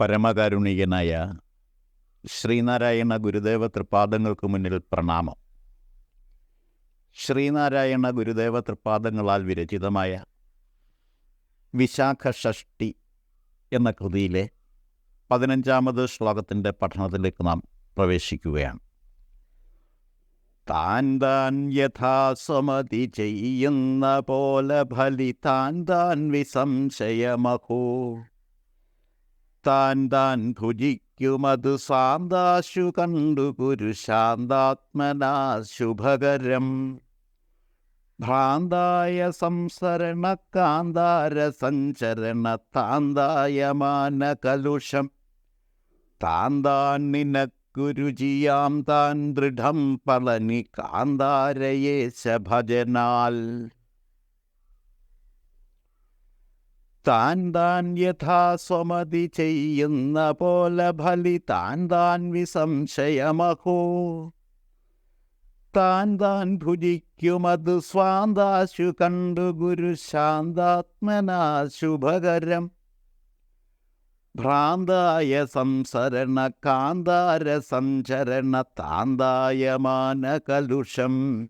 പരമകാരുണികനായ ശ്രീനാരായണ ഗുരുദേവ തൃപാദങ്ങൾക്ക് മുന്നിൽ പ്രണാമം. ശ്രീനാരായണ ഗുരുദേവ തൃപാദങ്ങളാൽ വിരചിതമായ വിശാഖ ഷഷ്ടി എന്ന കൃതിയിലെ പതിനഞ്ചാമത് ശ്ലോകത്തിന്റെ പഠനത്തിലേക്ക് നാം പ്രവേശിക്കുകയാണ്. താൻ താൻ യഥാസമതി ചെയ്യുന്ന പോലെ ഫലി താൻ താൻ വിസംശയമഹോ. താൻ താൻ ഭുജിക്കുമത് സാന്താശു കണ്ടു കുരു ശാന്താത്മനാ ശുഭകരം ഭ്രാന്തായ സംസരണ കാന്താര സഞ്ചരണ താന്തായമാന കലുഷം താന്താൻ നിനക്കുരുചിയാം താൻ ദൃഢം പളനി കാന്താരയേശ ഭജനാൽ. താൻ താൻ യഥാസ്വമതി ചെയ്യുന്ന പോലെ ഫലി താൻ താൻ വിസംശയമഹോ. താൻ താൻ ഭുജിക്കുമത് സ്വാന്താശു കണ്ടു ഗുരു ശാന്താത്മനാ ശുഭകരം ഭ്രാന്തായ സംസരണ കാന്താര സഞ്ചരണ മാനകലുഷം. കലുഷം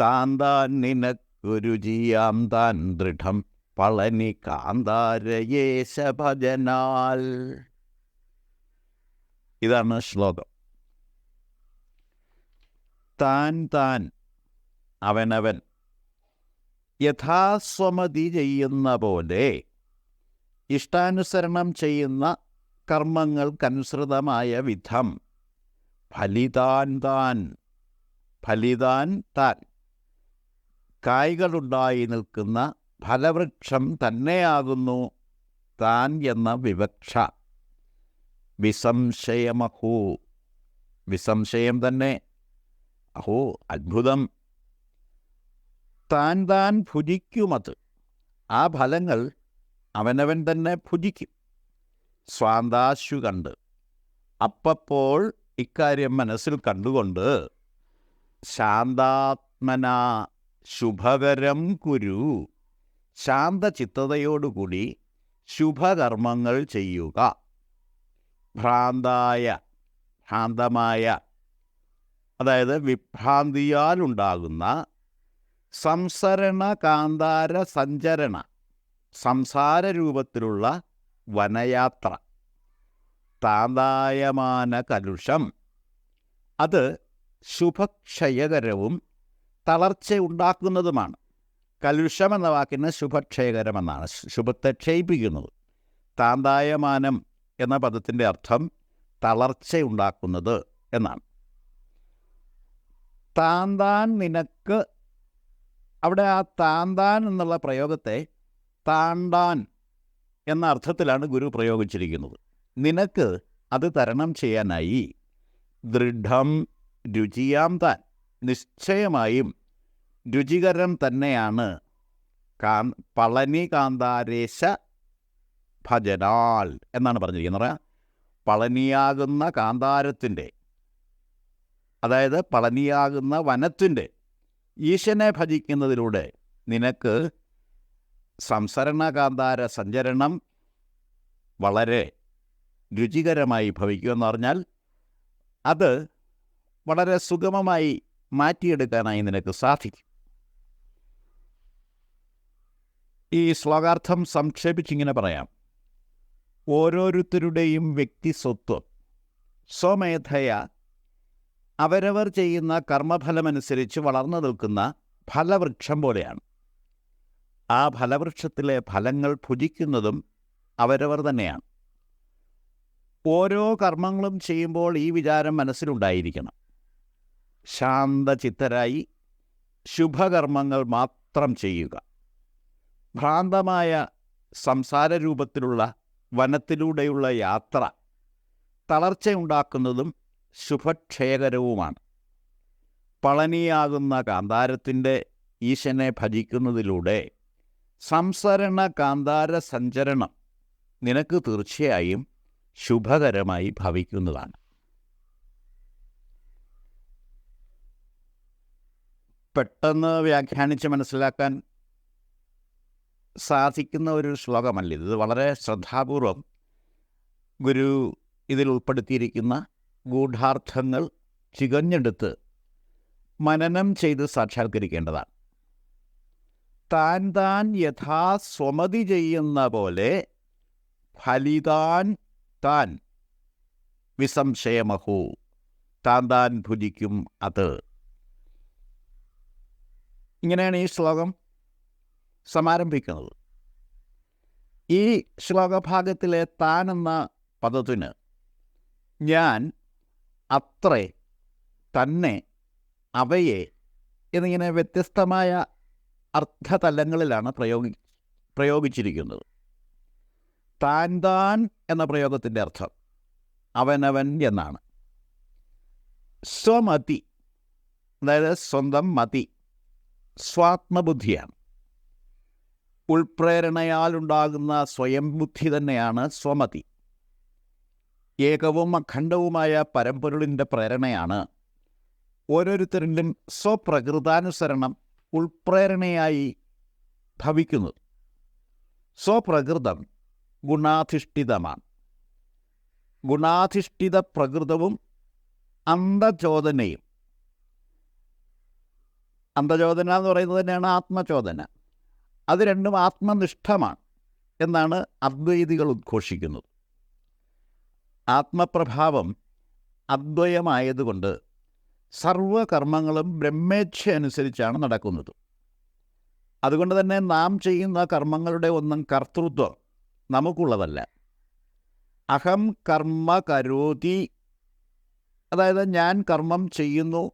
താന്താൻ നിനക്കുരുചിയാം താൻ ദൃഢം. പളനി കാന്താരയേശ ഭജനാൽ ഇതാണ് ശ്ലോകം. താൻ താൻ അവനവൻ യഥാസ്വമതി ചെയ്യുന്ന പോലെ ഇഷ്ടാനുസരണം ചെയ്യുന്ന കർമ്മങ്ങൾക്കനുസൃതമായ വിധം ഫലിതാൻ താൻ ഫലിതാൻ താൻ. കായ്കളുണ്ടായി നിൽക്കുന്ന ഫലവൃക്ഷം തന്നെയാകുന്നു താൻ എന്ന വിവക്ഷ. വിസംശയമഹോ. വിസംശയം തന്നെ. അഹോ അത്ഭുതം. താൻ താൻ ഭുജിക്കുമത് ആ ഫലങ്ങൾ അവനവൻ തന്നെ ഭുജിക്കും. സ്വാന്താശു കണ്ട്. അപ്പപ്പോൾ ഇക്കാര്യം മനസ്സിൽ കണ്ടുകൊണ്ട് ശാന്താത്മന ശുഭകരം കുരു. ശാന്തചിത്തതയോടുകൂടി ശുഭകർമ്മങ്ങൾ ചെയ്യുക. ഭ്രാന്തായ ഭ്രാന്തമായ അതായത് വിഭ്രാന്തിയാലുണ്ടാകുന്ന സംസരണ കാന്താര സഞ്ചരണ സംസാര രൂപത്തിലുള്ള വനയാത്ര. താന്തായമാന കലുഷം. അത് ശുഭക്ഷയകരവും തളർച്ചയുണ്ടാക്കുന്നതുമാണ്. കലുഷം എന്ന വാക്കിന് ശുഭക്ഷയകരമെന്നാണ്. ശുഭത്തെ ക്ഷയിപ്പിക്കുന്നത്. താന്തായമാനം എന്ന പദത്തിന്റെ അർത്ഥം തളർച്ചയുണ്ടാക്കുന്നത് എന്നാണ്. താന്താൻ നിനക്ക് അവിടെ ആ താന്താൻ എന്നുള്ള പ്രയോഗത്തെ താണ്ടാൻ എന്ന അർത്ഥത്തിലാണ് ഗുരു പ്രയോഗിച്ചിരിക്കുന്നത്. നിനക്ക് അത് തരണം ചെയ്യാനായി ദൃഢം രുചിയാം താൻ. നിശ്ചയമായും രുചികരം തന്നെയാണ്. കാ പളനി കാന്താരേശ ഭജനാൽ എന്നാണ് പറഞ്ഞിരിക്കുന്നത്. പളനിയാകുന്ന കാന്താരത്തിന്റെ അതായത് പളനിയാകുന്ന വനത്തിന്റെ ഈശനെ ഭജിക്കുന്നതിലൂടെ നിനക്ക് സംസരണ കാന്താര സഞ്ചരണം വളരെ രുചികരമായി ഭവിക്കുമെന്ന് പറഞ്ഞാൽ അത് വളരെ സുഗമമായി മാറ്റിയെടുക്കാനായി നിനക്ക് സാധിക്കും. ഈ ശ്ലോകാർത്ഥം സംക്ഷേപിച്ചിങ്ങനെ പറയാം. ഓരോരുത്തരുടെയും വ്യക്തി സ്വത്വം സ്വമേധയ അവരവർ ചെയ്യുന്ന കർമ്മഫലമനുസരിച്ച് വളർന്നു നിൽക്കുന്ന ഫലവൃക്ഷം പോലെയാണ്. ആ ഫലവൃക്ഷത്തിലെ ഫലങ്ങൾ ഭുജിക്കുന്നതും അവരവർ തന്നെയാണ്. ഓരോ കർമ്മങ്ങളും ചെയ്യുമ്പോൾ ഈ വിചാരം മനസ്സിലുണ്ടായിരിക്കണം. ശാന്തചിത്തരായി ശുഭകർമ്മങ്ങൾ മാത്രം ചെയ്യുക. ഭ്രാന്തമായ സംസാര രൂപത്തിലുള്ള വനത്തിലൂടെയുള്ള യാത്ര തളർച്ചയുണ്ടാക്കുന്നതും ശുഭക്ഷേകരവുമാണ്. പളനിയാകുന്ന കാന്താരത്തിന്റെ ഈശനെ ഭജിക്കുന്നതിലൂടെ സംസരണ കാന്താര സഞ്ചരണം നിനക്ക് തീർച്ചയായും ശുഭകരമായി ഭവിക്കുന്നതാണ്. പെട്ടെന്ന് വ്യാഖ്യാനിച്ച് മനസ്സിലാക്കാൻ സാധിക്കുന്ന ഒരു ശ്ലോകമല്ല ഇത്. വളരെ ശ്രദ്ധാപൂർവം ഗുരു ഇതിൽ ഉൾപ്പെടുത്തിയിരിക്കുന്ന ഗൂഢാർത്ഥങ്ങൾ ചികഞ്ഞെടുത്ത് മനനം ചെയ്ത് സാക്ഷാത്കരിക്കേണ്ടതാണ്. താൻ താൻ യഥാ സ്വമതി ചെയ്യുന്ന പോലെ ഫലിതാൻ താൻ വിസംശയമഹു. താൻ താൻ ഭുജിക്കും അത്. ഇങ്ങനെയാണ് ഈ ശ്ലോകം. സമാരംഭിക്കുന്നത്. ഈ ശ്ലോകഭാഗത്തിലെ താൻ എന്ന പദത്തിന് ഞാൻ അത്ര തന്നെ അവയെ എന്നിങ്ങനെ വ്യത്യസ്തമായ അർത്ഥതലങ്ങളിലാണ് പ്രയോഗി പ്രയോഗിച്ചിരിക്കുന്നത്. താൻ താൻ എന്ന പ്രയോഗത്തിന്റെ അർത്ഥം അവനവൻ എന്നാണ്. സ്വമതി അതായത് സ്വന്തം മതി സ്വാത്മബുദ്ധിയാണ്. ഉൾപ്രേരണയാലുണ്ടാകുന്ന സ്വയം ബുദ്ധി തന്നെയാണ് സ്വമതി. ഏകവും അഖണ്ഡവുമായ പരമ്പൊരുളിന്റെ പ്രേരണയാണ്. ഓരോരുത്തരിലും സ്വപ്രകൃതാനുസരണം ഉൾപ്രേരണയായി ഭവിക്കുന്നത്. സ്വപ്രകൃതം ഗുണാധിഷ്ഠിതമാണ്. ഗുണാധിഷ്ഠിത പ്രകൃതവും അന്ധചോദനയും. അന്ധചോദന എന്ന് പറയുന്നത് തന്നെയാണ് ആത്മചോദന. അത് രണ്ടും ആത്മനിഷ്ഠമാണ് എന്നാണ് അദ്വൈതികൾ ഉദ്ഘോഷിക്കുന്നത്. ആത്മപ്രഭാവം അദ്വയമായതുകൊണ്ട് സർവകർമ്മങ്ങളും ബ്രഹ്മേച്ഛ അനുസരിച്ചാണ് നടക്കുന്നത്. അതുകൊണ്ട് തന്നെ നാം ചെയ്യുന്ന കർമ്മങ്ങളുടെ ഒന്നും കർത്തൃത്വം നമുക്കുള്ളതല്ല. അഹം കർമ്മ കരോതി അതായത് ഞാൻ കർമ്മം ചെയ്യുന്നു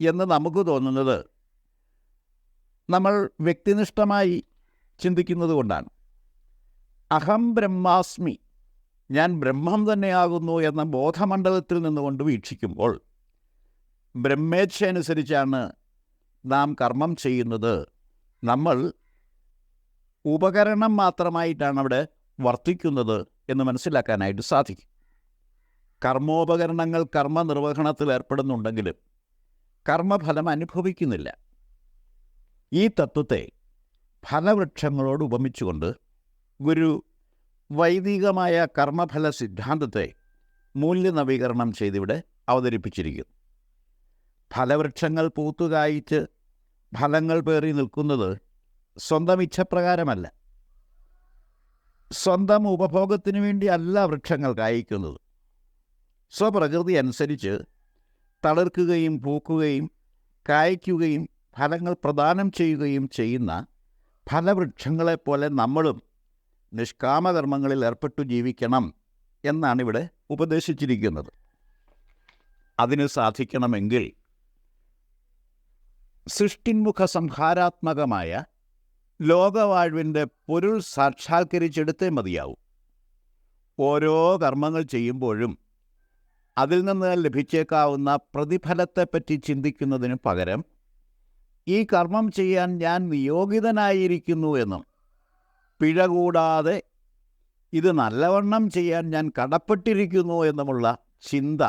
എന്ന് നമുക്ക് തോന്നുന്നത് നമ്മൾ വ്യക്തിനിഷ്ഠമായി ചിന്തിക്കുന്നത് കൊണ്ടാണ്. അഹം ബ്രഹ്മാസ്മി ഞാൻ ബ്രഹ്മം തന്നെയാകുന്നു എന്ന ബോധമണ്ഡലത്തിൽ നിന്നുകൊണ്ട് വീക്ഷിക്കുമ്പോൾ ബ്രഹ്മേച്ഛ അനുസരിച്ചാണ് നാം കർമ്മം ചെയ്യുന്നത്. നമ്മൾ ഉപകരണം മാത്രമായിട്ടാണ് അവിടെ വർത്തിക്കുന്നത് എന്ന് മനസ്സിലാക്കാനായിട്ട് സാധിക്കും. കർമ്മോപകരണങ്ങൾ കർമ്മനിർവഹണത്തിൽ ഏർപ്പെടുന്നുണ്ടെങ്കിലും കർമ്മഫലം അനുഭവിക്കുന്നില്ല. ഈ തത്വത്തെ ഫലവൃക്ഷങ്ങളോട് ഉപമിച്ചുകൊണ്ട് ഗുരു വൈദികമായ കർമ്മഫല സിദ്ധാന്തത്തെ മൂല്യനവീകരണം ചെയ്തിവിടെ അവതരിപ്പിച്ചിരിക്കുന്നു. ഫലവൃക്ഷങ്ങൾ പൂത്തുകായിച്ച് ഫലങ്ങൾ പേറി നിൽക്കുന്നത് സ്വന്തം ഇച്ഛപ്രകാരമല്ല. സ്വന്തം ഉപഭോഗത്തിനു വേണ്ടി അല്ല വൃക്ഷങ്ങൾ കായ്ക്കുന്നത്. സ്വപ്രകൃതി അനുസരിച്ച് തളിർക്കുകയും പൂക്കുകയും കായ്ക്കുകയും ഫലങ്ങൾ പ്രദാനം ചെയ്യുകയും ചെയ്യുന്ന ഫലവൃക്ഷങ്ങളെപ്പോലെ നമ്മളും നിഷ്കാമധർമ്മങ്ങളിൽ ഏർപ്പെട്ടു ജീവിക്കണം എന്നാണ് ഇവിടെ ഉപദേശിച്ചിരിക്കുന്നത്. അതിന് സാധിക്കണമെങ്കിൽ സൃഷ്ടിന്മുഖ സംഹാരാത്മകമായ ലോകവാഴ്വിന്റെ പൊരുൾ സാക്ഷാത്കരിച്ചെടുത്തേ മതിയാവും. ഓരോ കർമ്മങ്ങൾ ചെയ്യുമ്പോഴും അതിൽ നിന്ന് ലഭിച്ചേക്കാവുന്ന പ്രതിഫലത്തെപ്പറ്റി ചിന്തിക്കുന്നതിന് പകരം ഈ കർമ്മം ചെയ്യാൻ ഞാൻ നിയോഗിതനായിരിക്കുന്നു എന്നും. പിഴ കൂടാതെ ഇത് നല്ലവണ്ണം ചെയ്യാൻ ഞാൻ കടപ്പെട്ടിരിക്കുന്നു എന്നുമുള്ള ചിന്ത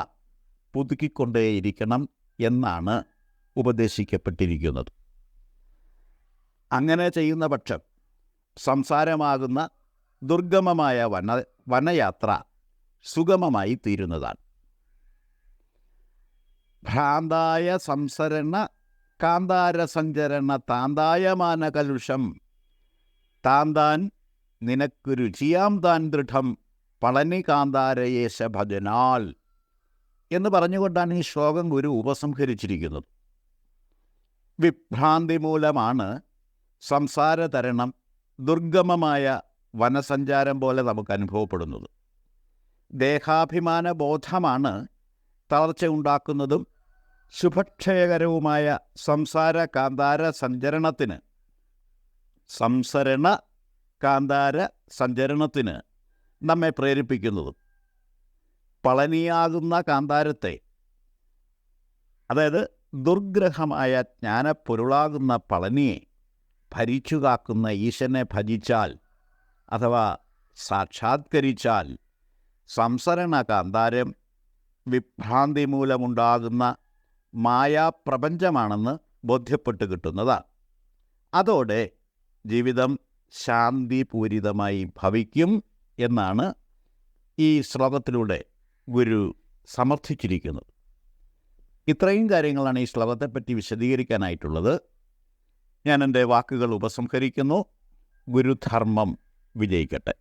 പുതുക്കിക്കൊണ്ടേയിരിക്കണം എന്നാണ് ഉപദേശിക്കപ്പെട്ടിരിക്കുന്നത്. അങ്ങനെ ചെയ്യുന്ന പക്ഷം സംസാരമാകുന്ന ദുർഗമമായ വന വനയാത്ര സുഗമമായി തീരുന്നതാണ് ഭ്രാന്തായ സംസരണ കാന്താര സഞ്ചരണ താന്തായമാന കലുഷം. താന്താൻ നിനക്ക് രുചിയാം താൻ ദൃഢം പളനി കാന്താരയേശ ഭജനാൽ എന്ന് പറഞ്ഞുകൊണ്ടാണ് ഈ ശ്ലോകം ഗുരു ഉപസംഹരിച്ചിരിക്കുന്നത്. വിഭ്രാന്തി മൂലമാണ് സംസാരതരണം ദുർഗമമായ വനസഞ്ചാരം പോലെ നമുക്ക് അനുഭവപ്പെടുന്നത്. ദേഹാഭിമാന ബോധമാണ് തളർച്ച ഉണ്ടാക്കുന്നതും ശുഭക്ഷയകരവുമായ സംസാര കാന്താര സഞ്ചരണത്തിന്. സംസരണ കാന്താര സഞ്ചരണത്തിന് നമ്മെ പ്രേരിപ്പിക്കുന്നതും. പളനിയാകുന്ന കാന്താരത്തെ അതായത് ദുർഗ്രഹമായ ജ്ഞാനപ്പൊരുളാകുന്ന പളനിയെ ഭരിച്ചു കാക്കുന്ന ഈശനെ ഭജിച്ചാൽ അഥവാ സാക്ഷാത്കരിച്ചാൽ സംസരണ കാന്താരം വിഭ്രാന്തി മൂലമുണ്ടാകുന്ന മായാപ്രപഞ്ചമാണെന്ന് ബോധ്യപ്പെട്ട് കിട്ടുന്നതാണ്. അതോടെ ജീവിതം ശാന്തിപൂരിതമായി ഭവിക്കും എന്നാണ് ഈ ശ്ലോകത്തിലൂടെ ഗുരു സമർത്ഥിച്ചിരിക്കുന്നത്. ഇത്രയും കാര്യങ്ങളാണ് ഈ ശ്ലോകത്തെപ്പറ്റി വിശദീകരിക്കാനായിട്ടുള്ളത്. ഞാൻ എന്റെ വാക്കുകൾ ഉപസംഹരിക്കുന്നു. ഗുരുധർമ്മം വിജയിക്കട്ടെ.